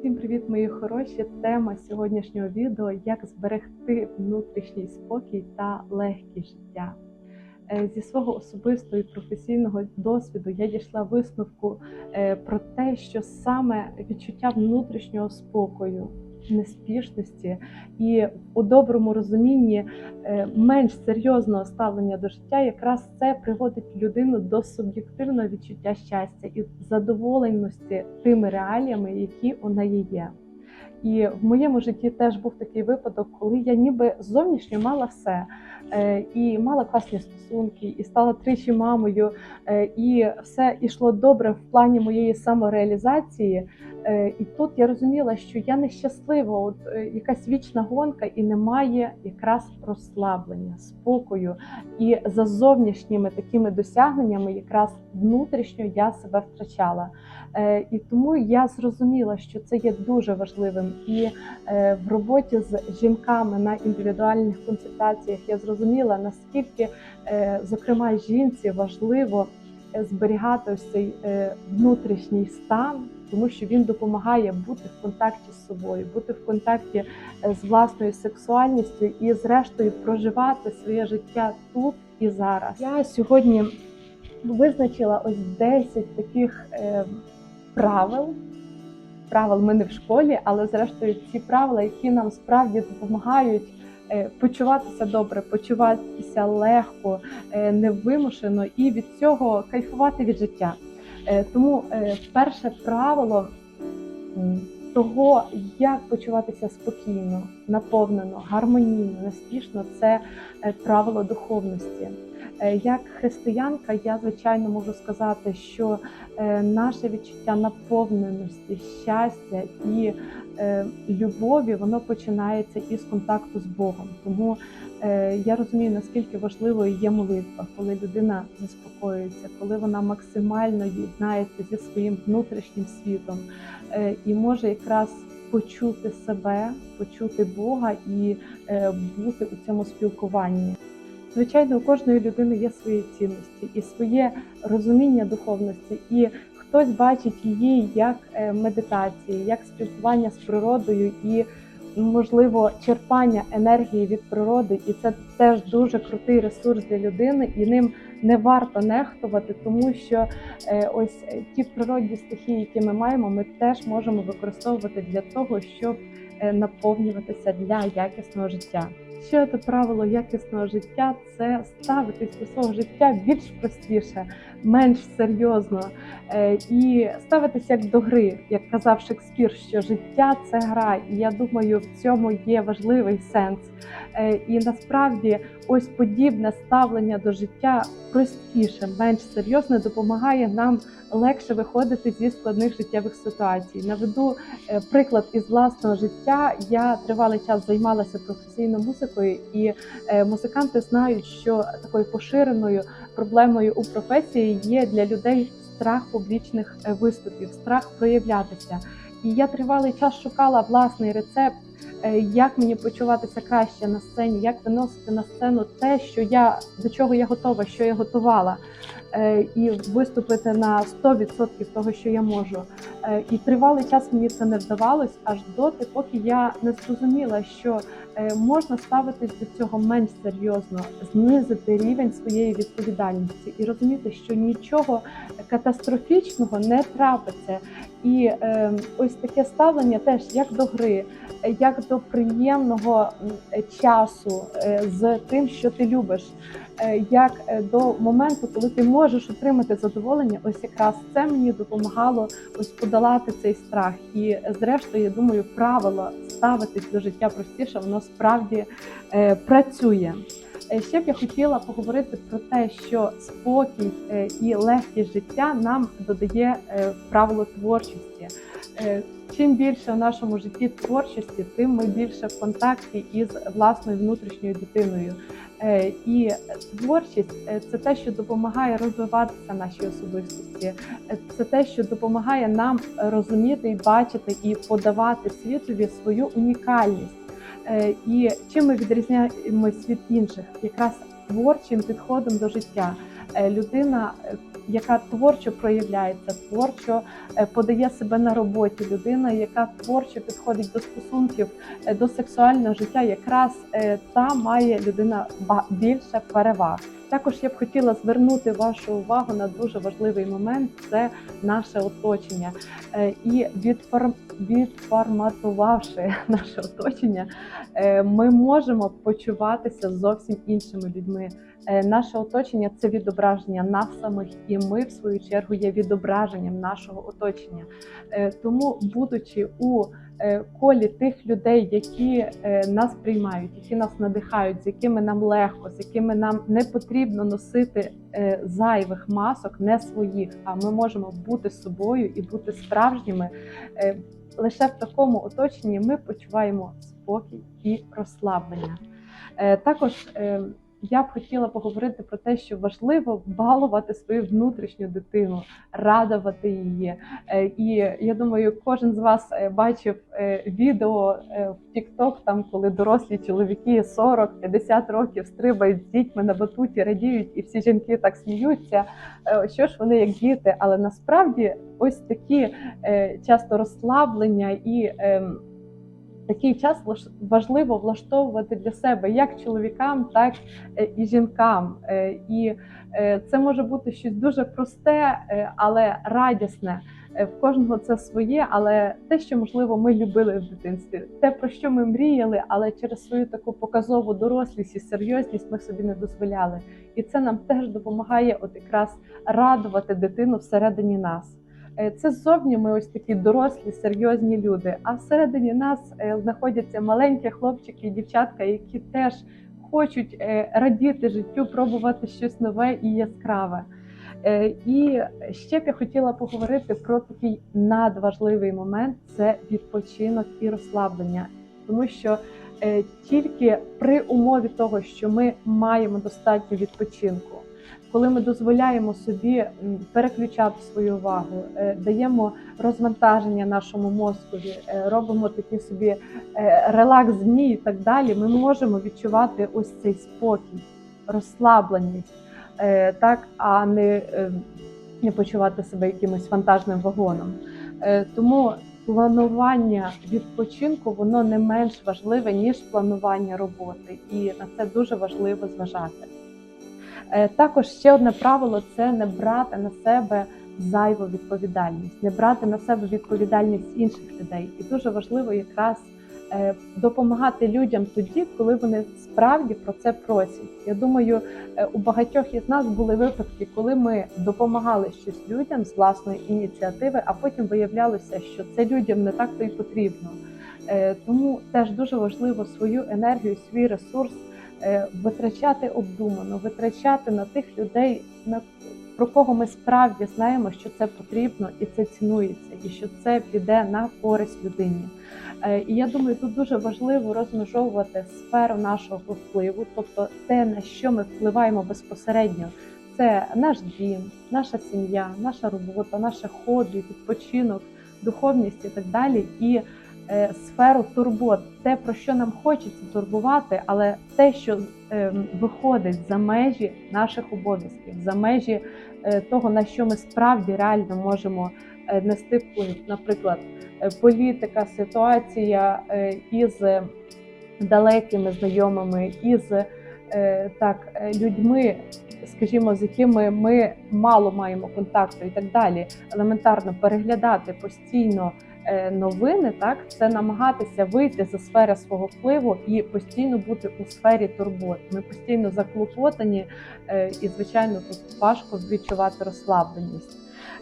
Всім привіт, мої хороші! Тема сьогоднішнього відео як зберегти внутрішній спокій та легкі життя. Е, Зі свого особистого і професійного досвіду я дійшла висновку е, про те, що саме відчуття внутрішнього спокою, неспішності і у доброму розумінні е, менш серйозного ставлення до життя, якраз це приводить людину до суб'єктивного відчуття щастя і задоволеності тими реаліями, які у неї є. І в моєму житті теж був такий випадок, коли я ніби зовнішньо мала все. Е, І мала класні стосунки, і стала тричі мамою, е, і все йшло добре в плані моєї самореалізації. Е, І тут я розуміла, що я нещаслива, от е, якась вічна гонка, і немає якраз розслаблення, спокою. І за зовнішніми такими досягненнями, якраз внутрішньо я себе втрачала. Е, І тому я зрозуміла, що це є дуже важливим. І в роботі з жінками на індивідуальних консультаціях я зрозуміла, наскільки, зокрема, жінці важливо зберігати ось цей е, внутрішній стан, тому що він допомагає бути в контакті з собою, бути в контакті е, з власною сексуальністю і, зрештою, проживати своє життя тут і зараз. Я сьогодні визначила ось 10 таких е, правил. Правил ми не в школі, але зрештою ці правила, які нам справді допомагають е, почуватися добре, почуватися легко, е, невимушено і від цього кайфувати від життя. Е, Тому е, перше правило того, як почуватися спокійно, наповнено, гармонійно, неспішно, це е, правило духовності. Е, Як християнка, я звичайно можу сказати, що е, наше відчуття наповненості, щастя і е, любові воно починається із контакту з Богом. Тому я розумію, наскільки важливою є молитва, коли людина заспокоюється, коли вона максимально єднається зі своїм внутрішнім світом і може якраз почути себе, почути Бога і бути у цьому спілкуванні. Звичайно, у кожної людини є свої цінності і своє розуміння духовності, і хтось бачить її як е, медитації, як спілкування з природою і, можливо, черпання енергії від природи. І це теж дуже крутий ресурс для людини, і ним не варто нехтувати, тому що е, ось е, ті природні стихії, які ми маємо, ми теж можемо використовувати для того, щоб наповнюватися для якісного життя. Ще одне правило якісного життя це ставитись до свого життя більш простіше, менш серйозно е, і ставитися як до гри, як казав Шекспір, що життя це гра. І я думаю, в цьому є важливий сенс. Е, І насправді ось подібне ставлення до життя простіше, менш серйозне допомагає нам легше виходити зі складних життєвих ситуацій. Наведу е, приклад із власного життя. Я тривалий час займалася професійно музикою, і музиканти знають, що такою поширеною проблемою у професії є для людей страх публічних е, виступів, страх проявлятися. І я тривалий час шукала власний рецепт, е, як мені почуватися краще на сцені, як виносити на сцену те, що я до чого я готова, що я готувала, е, і виступити на 100% того, що я можу. І тривалий час мені це не вдавалось, аж доти, поки я не зрозуміла, що можна ставитись до цього менш серйозно, знизити рівень своєї відповідальності і розуміти, що нічого катастрофічного не трапиться. І е, ось таке ставлення теж як до гри, е, як до приємного е, часу е, з тим, що ти любиш, е, як е, до моменту, коли ти можеш отримати задоволення, ось якраз це мені допомагало ось подолати цей страх. І е, зрештою, я думаю, правило ставитись до життя простіше, воно справді е, працює. Е, Ще б я хотіла поговорити про те, що спокій е, і легкість життя нам додає правило творчості. Чим більше в нашому житті творчості, тим ми більше в контакті із власною внутрішньою дитиною. Е, І творчість е, це те, що допомагає розвиватися нашій особистості, Е, це те, що допомагає нам розуміти і бачити і подавати світові свою унікальність. І чим ми відрізняємось від інших, якраз творчим підходом до життя. Людина яка творчо проявляється, творчо е, подає себе на роботі. Людина, яка творчо підходить до стосунків, е, до сексуального життя, якраз е, та має людина більше переваг. Також я б хотіла звернути вашу увагу на дуже важливий момент це наше оточення. І відформ... відформатувавши наше оточення, ми можемо почуватися зовсім іншими людьми. Е, Наше оточення це відображення нас самих, і ми, в свою чергу, є відображенням нашого оточення. Е, Тому, будучи у е, колі тих людей, які нас приймають, які нас надихають, з якими нам легко, з якими нам не потрібно носити зайвих масок, не своїх, а ми можемо бути собою і бути справжніми. Лише в такому оточенні ми почуваємо спокій і розслаблення. Також я б хотіла поговорити про те, що важливо балувати свою внутрішню дитину, радувати її. Е, І я думаю, кожен з вас е, бачив е, відео в TikTok, там коли дорослі чоловіки 40-50 років стрибають з дітьми на батуті, радіють, і всі жінки так сміються. Що ж вони як діти? Але насправді ось такі часто розслаблення і. Такий час важливо влаштовувати для себе як чоловікам, так е, і жінкам. Е, І е, це може бути щось дуже просте, але радісне. В кожного це своє, але те, що можливо ми любили в дитинстві, те про що ми мріяли, але через свою таку показову дорослість і серйозність ми собі не дозволяли. І це нам теж допомагає, от якраз радувати дитину всередині нас. Е, Це ззовні ми ось такі дорослі, серйозні люди. А всередині нас е, знаходяться маленькі хлопчики і дівчатка, які теж хочуть е, радіти життю, пробувати щось нове і яскраве. І ще б я хотіла поговорити про такий надважливий момент це відпочинок і розслаблення, тому що тільки при умові того, що ми маємо достатньо відпочинку, коли ми дозволяємо собі переключати свою увагу, е, даємо розвантаження нашому мозкові, е, робимо такі собі е, релакс дні і так далі, ми можемо відчувати ось цей спокій, розслабленість, так, а не, не почувати себе якимось вантажним вагоном. Тому планування відпочинку воно не менш важливе ніж планування роботи, і на це дуже важливо зважати. Е, Також ще одне правило це не брати на себе зайву відповідальність, не брати на себе відповідальність інших людей. І дуже важливо якраз е, допомагати людям тоді, коли вони справді про це просять. Я думаю, е, у багатьох із нас були випадки, коли ми допомагали щось людям з власної ініціативи, а потім виявлялося, що це людям не так то й потрібно. Тому теж дуже важливо свою енергію, свій ресурс витрачати обдумано, витрачати на тих людей, на про кого ми справді знаємо, що це потрібно і це цінується, і що це піде на користь людині. Е, І я думаю, тут дуже важливо розмежовувати сферу нашого впливу, тобто те, на що ми впливаємо безпосередньо. Це наш дім, наша сім'я, наша робота, наше хобі, відпочинок, духовність і так далі. І е, сферу турбот, те, про що нам хочеться турбувати, але те, що е, виходить за межі наших обов'язків, за межі е, того, на що ми справді реально можемо е, нести вплив. Наприклад, е, політика, ситуація е, із далекими знайомими, із е, так е, людьми, скажімо, з якими ми мало маємо контакту і так далі. Елементарно переглядати постійно е, новини, так це намагатися вийти за сфери свого впливу і постійно бути у сфері турбот. Ми постійно заклопотані, е, і звичайно тут важко відчувати розслабленість.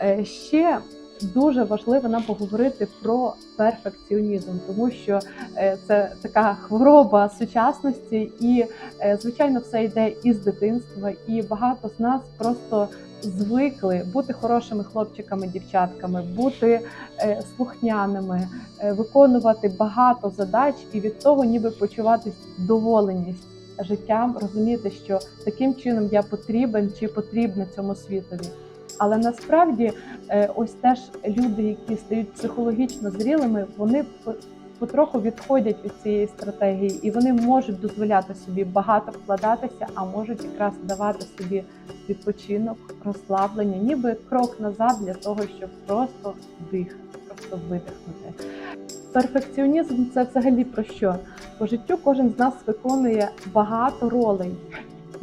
Е, Ще дуже важливо нам поговорити про перфекціонізм, тому що е, це така хвороба сучасності, і е, звичайно, все йде із дитинства, і багато з нас просто звикли бути хорошими хлопчиками, дівчатками, бути е, слухняними, виконувати багато задач, і від того ніби почувати задоволеність життям, розуміти, що таким чином я потрібен чи потрібна цьому світові. Але насправді, е, ось теж люди, які стають психологічно зрілими, вони потроху відходять від цієї стратегії, і вони можуть дозволяти собі багато вкладатися, а можуть якраз давати собі відпочинок, розслаблення, ніби крок назад для того, щоб просто дихати, просто видихнути. Перфекціонізм це взагалі про що? По життю кожен з нас виконує багато ролей.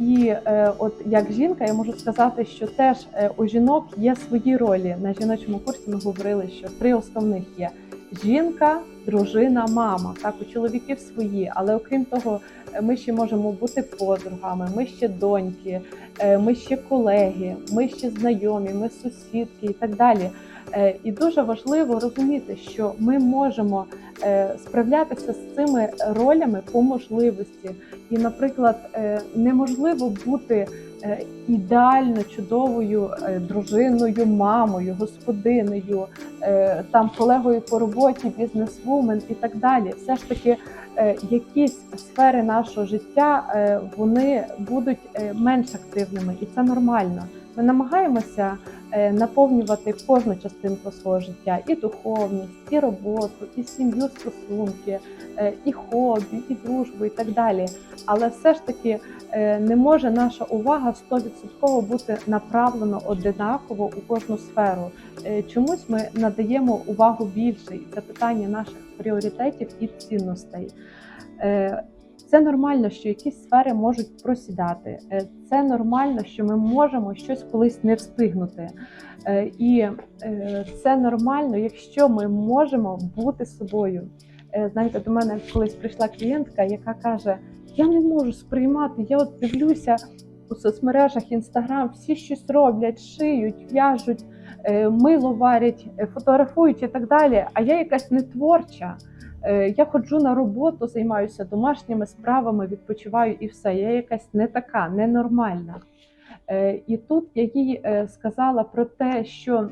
І е, от як жінка, я можу сказати, що теж е, у жінок є свої ролі. На жіночому курсі ми говорили, що три основних є: жінка, дружина, мама. Так, у чоловіків свої, але окрім того, е, ми ще можемо бути подругами, ми ще доньки, е, ми ще колеги, ми ще знайомі, ми сусідки і так далі. Е, І дуже важливо розуміти, що ми можемо е, справлятися з цими ролями по можливості. І, наприклад, е, неможливо бути ідеально чудовою дружиною, мамою, господинею, там колегою по роботі, бізнесвумен і так далі. Все ж таки, якісь сфери нашого життя вони будуть менш активними, і це нормально. Ми намагаємося наповнювати кожну частинку свого життя: і духовність, і роботу, і сім'ю, стосунки, е, і хобі, і дружбу, і так далі. Але все ж таки е, не може наша увага 100% бути направлена одинаково у кожну сферу. Е, Чомусь ми надаємо увагу більше, і це питання наших пріоритетів і цінностей. Це нормально, що якісь сфери можуть просідати. Е, Це нормально, що ми можемо щось колись не встигнути. Е, І е, це нормально, якщо ми можемо бути собою. Знаєте, до мене колись прийшла клієнтка, яка каже: Я не можу сприймати, я от дивлюся у соцмережах Інстаграм, всі щось роблять, шиють, в'яжуть, мило варять, фотографують і так далі. А я якась не творча. Е, Я ходжу на роботу, займаюся домашніми справами, відпочиваю і все. Я якась не така, ненормальна. Е, І тут я їй е, сказала про те, що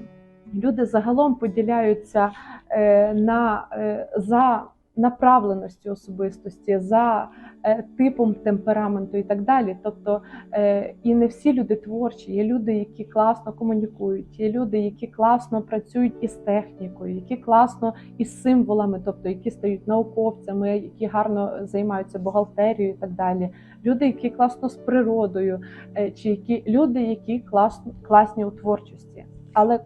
люди загалом поділяються на за направленості особистості, за е, типом темпераменту і так далі. Тобто е, і не всі люди творчі, є люди, які класно комунікують, є люди, які класно працюють із технікою, які класно із символами, тобто які стають науковцями, які гарно займаються бухгалтерією і так далі. Люди, які класно з природою, е, чи які люди, які класно класні у творчості, але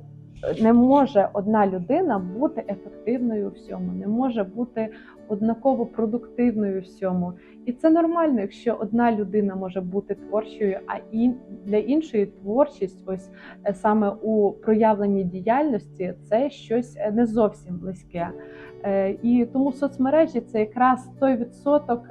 не може одна людина бути ефективною у всьому, не може бути однаково продуктивною у всьому. І це нормально, якщо одна людина може бути творчою, а для іншої творчість, ось е, саме у проявленні діяльності, це щось е, не зовсім близьке. Е, І тому соцмережі це якраз той відсоток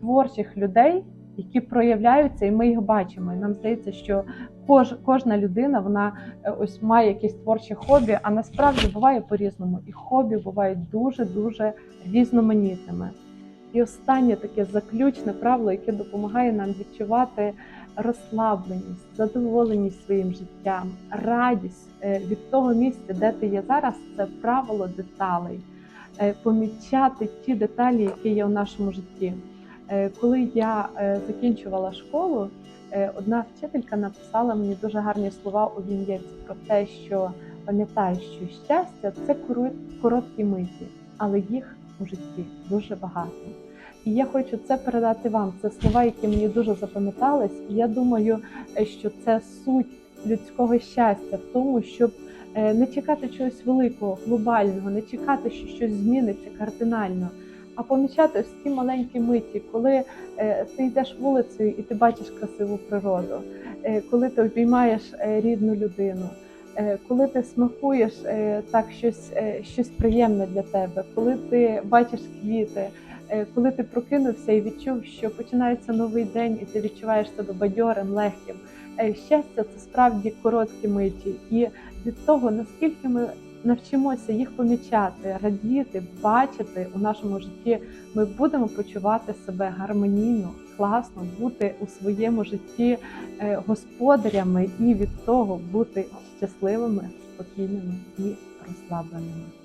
творчих людей, які проявляються, і ми їх бачимо. І нам здається, що кож, кожна людина вона е, ось має якісь творчі хобі, а насправді буває по-різному. І хобі бувають дуже дуже різноманітними. І останнє таке заключне правило, яке допомагає нам відчувати розслабленість, задоволеність своїм життям, радість е, від того місця, де ти є зараз, це правило деталей. Е, Помічати ті деталі, які є у нашому житті. Е, Коли я е, закінчувала школу, е, одна вчителька написала мені дуже гарні слова у вінєці про те, що пам'ятай, що щастя це корот- короткі миті, але їх у житті дуже багато. І я хочу це передати вам. Це слова, які мені дуже запам'ятались. І я думаю, що це суть людського щастя в тому, щоб не чекати чогось великого, глобального, не чекати, що щось зміниться кардинально, а помічати ось ті маленькі миті, коли е, ти йдеш вулицею і ти бачиш красиву природу, е, коли ти обіймаєш е, рідну людину. Коли ти смакуєш так щось, щось приємне для тебе, коли ти бачиш квіти, коли ти прокинувся і відчув, що починається новий день, і ти відчуваєш себе бадьорим, легким. Щастя це справді короткі миті, і від того, наскільки ми навчимося їх помічати, радіти, бачити у нашому житті, ми будемо почувати себе гармонійно, класно, бути у своєму житті е, господарями і від того бути щасливими, спокійними і розслабленими.